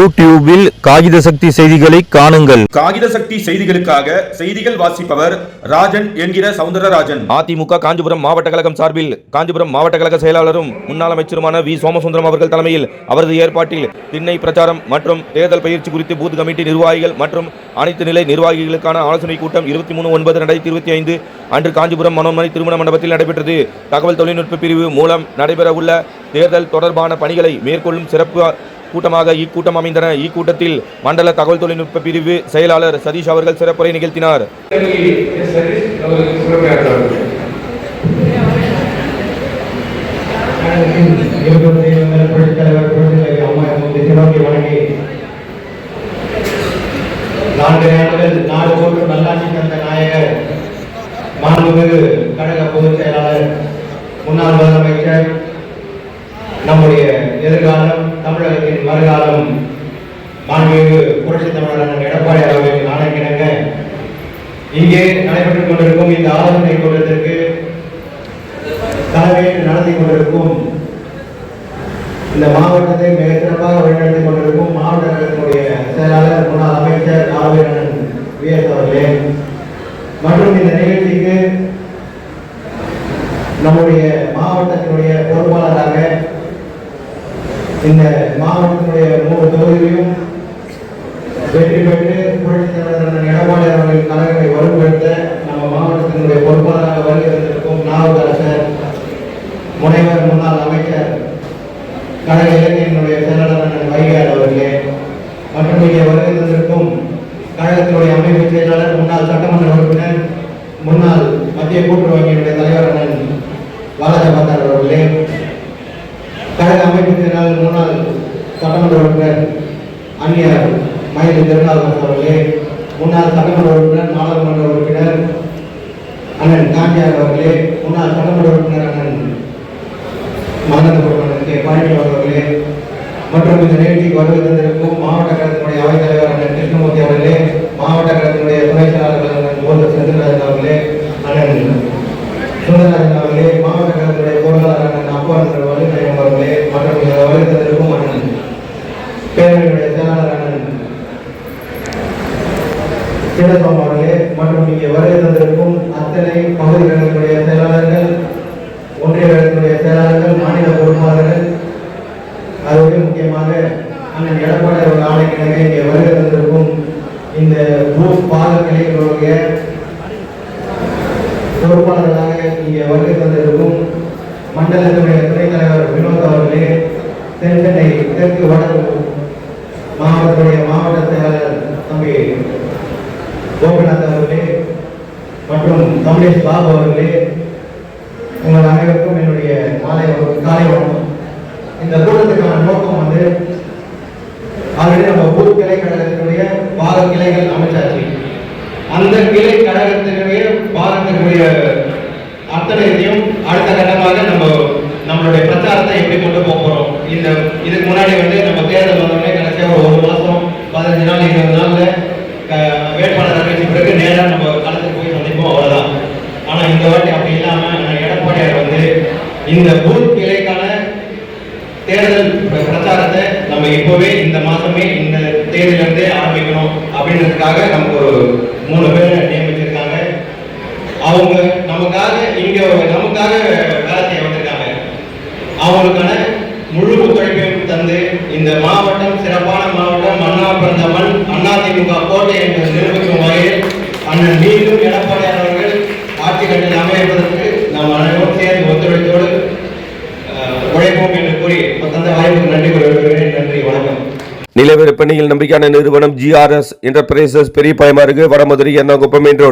யூடியூபில் காகித சக்தி செய்திகளை காணுங்கள். காகித சக்தி செய்திகளுக்காக செய்திகள் வாசிப்பவர் ராஜன் என்கிற சவுந்தரராஜன். அதிமுக காஞ்சிபுரம் மாவட்ட கழகம் சார்பில் காஞ்சிபுரம் மாவட்ட கழக செயலாளரும் முன்னாள் அமைச்சருமான வி சோமசுந்தரம் அவர்கள் தலைமையில் அவரது ஏற்பாட்டில் திண்ணை பிரச்சாரம் மற்றும் தேர்தல் பயிற்சி குறித்து பூத் கமிட்டி நிர்வாகிகள் மற்றும் அனைத்து நிலை நிர்வாகிகளுக்கான ஆலோசனை கூட்டம் இருபத்தி மூணு ஒன்பது ரெண்டாயிரத்தி இருபத்தி ஐந்து அன்று காஞ்சிபுரம் மனோன்மணி திருமண மண்டபத்தில் நடைபெற்றது. தகவல் தொழில்நுட்ப பிரிவு மூலம் நடைபெறவுள்ள தேர்தல் தொடர்பான பணிகளை மேற்கொள்ளும் சிறப்பு கூட்டமாக இக்கூட்டம் அமைந்தன. இக்கூட்டத்தில் மண்டல தகவல் தொழில்நுட்ப பிரிவு செயலாளர் சதீஷ் அவர்கள் சிறப்புரை நிகழ்த்தினார். நான்கு ஆண்டுகள் நாடு போன்று நல்லாட்சி தந்த நாயகர் மாண்புமிகு கழக பொதுச் செயலாளர் முன்னாள் முதலமைச்சர் நம்முடைய எதிர்காலம் தமிழகத்தின் வருகாலம் மாண்புமிகு புரட்சி தமிழர் எடப்பாடி அவர்களின் நாணயக்கிணங்க இங்கே நடைபெற்றுக் கொண்டிருக்கும் இந்த ஆலோசனை கூட்டத்திற்கு தலைமையில் நடத்தி கொண்டிருக்கும் இந்த மாவட்டத்தை மிக சிறப்பாக வழிநடத்திக் கொண்டிருக்கும் மாவட்ட கழகத்தினுடைய செயலாளர் முன்னாள் அமைச்சர் ஆர்வீரன் விஎஸ் அவர்களே. மற்றும் இந்த நிகழ்ச்சிக்கு நம்முடைய மாவட்டத்தினுடைய பொறுப்பாளராக இந்த மாவட்டத்தினுடைய மூணு தொகுதிகளையும் வெற்றி பெற்று புரட்சித் தலைவர் எடப்பாடி அவர்களின் கழகத்தை வலுப்படுத்த நம்ம மாவட்டத்தினுடைய பொறுப்பாளராக வருகை தந்திருக்கும் முனைவர் முன்னாள் அமைச்சர் கழக இலக்கியங்களுடைய செயலாளர் அண்ணன் அவர்களே மற்றும் இங்கே வருகை தந்திருக்கும் கழகத்தினுடைய அமைப்பு செயலாளர் முன்னாள் சட்டமன்ற உறுப்பினர் முன்னாள் மத்திய கூட்டுறவு வங்கியினுடைய தலைவர் அண்ணன் வாலஜபாத்தார் அவர்களே கழக அமைப்பு செயலாளர் முன்னாள் சட்டமன்ற உறுப்பினர் அந்நியர் மயிலை திருநாவுக்கரசு அவர்களே முன்னாள் சட்டமன்ற உறுப்பினர் நாடாளுமன்ற உறுப்பினர் அண்ணன் காந்தியார் அவர்களே முன்னாள் சட்டமன்ற உறுப்பினர் அண்ணன் மாநகர கே. பாண்டியன் அவர்களே மற்றும் இந்த நிகழ்ச்சிக்கு வருகை தந்திருக்கும் மாவட்ட கழகத்தினுடைய அவைத் தலைவர் அண்ணன் கிருஷ்ணமூர்த்தி அவர்களே மாவட்ட கழகத்தினுடைய துணை செயலாளர்கள் அண்ணன் ஓதர் செந்தில்ராஜன் அவர்களே அண்ணன் சுந்தரராஜன் அவர்களே மாவட்ட கழகத்தினுடைய பொருளாளர் அண்ணன் அப்பா அவர்களே மற்றும் இந்த வருகை தந்திருக்கும் அண்ணன். பேரவையுடைய செயலாளர் அண்ணன் சிவசாமி அவர்களே மற்றும் இங்கே வருகை தந்திருக்கும் அத்தனை பகுதி கழகத்தினுடைய செயலாளர்கள் ஒன்றிய கழகத்துடைய செயலாளர்கள் மாநில பொறுப்பாளர்கள் அதோடு முக்கியமாக அண்ணன் எடப்பாடி அவர்கள் ஆணைக்கிழமை இங்கே வருகை தந்திருக்கும் இந்த பூத் பாத கிளைகளுடைய பொறுப்பாளர்களாக இங்கே வருகை தந்திருக்கும் மண்டலத்தினுடைய துணைத் தலைவர் வினோத் அவர்களே தென்சென்னை தெற்கு வடக்கு மாவட்டத்துடைய மாவட்ட செயலாளர் தம்பி கோபிநாத் அவர்களே மற்றும் கமலேஷ் பாபு அவர்களே உங்கள் அனைவருக்கும் என்னுடைய மாலை காலை வணக்கம். இந்த கூட்டத்துக்கான நோக்கம் வந்து ஆல்ரெடி நம்ம ஊர் கிளை கழகத்தினுடைய பால கிளைகள் அமைச்சாச்சு. அந்த கிளை கழகத்தினுடைய பாலத்தினுடைய அத்தனைத்தையும் அடுத்த கட்டமாக நம்ம நம்மளுடைய பிரச்சாரத்தை எப்படி கொண்டு போக இந்த இதுக்கு முன்னாடி வந்து நம்ம தேர்தல் வந்தோடனே கடைசியாக ஒரு ஒரு மாசம் பதினஞ்சு நாள் இருபது நாளில் க- வேட்பாளர் பிறகு நேராக நம்ம களத்துக்கு போய் சந்திப்போம் அவ்வளோதான் ஆனா இந்த வாட்டி அப்படி இல்லாம எடப்பாடியார் வந்து இந்த பூத் கிளைக்கான தேர்தல் பிரச்சாரத்தை நம்ம இப்பவே இந்த மாசமே இந்த தேர்தல இருந்தே ஆரம்பிக்கணும் அப்படின்றதுக்காக நமக்கு ஒரு மூணு பேர் நியமிச்சிருக்காங்க. அவங்க நமக்காக இங்க நமக்காக வேலை செய்ய வந்திருக்காங்க. அவங்களுக்கான முழு ஒத்துழைப்பையும் தந்து இந்த மாவட்டம் சிறப்பான மாவட்டம் அண்ணா பிறந்த மண் அதிமுக கோட்டை என்று நிரூபிக்கும் வகையில் அண்ணன் மீண்டும் எடப்பாடி தந்த வாய்ப்புக்கு நம்பிக்கையான நிறுவனம் ஜிஆர்எஸ் என்டர்பிரைசஸ் பெரிய வடமதுரை என்ன மெயின் ரோடு.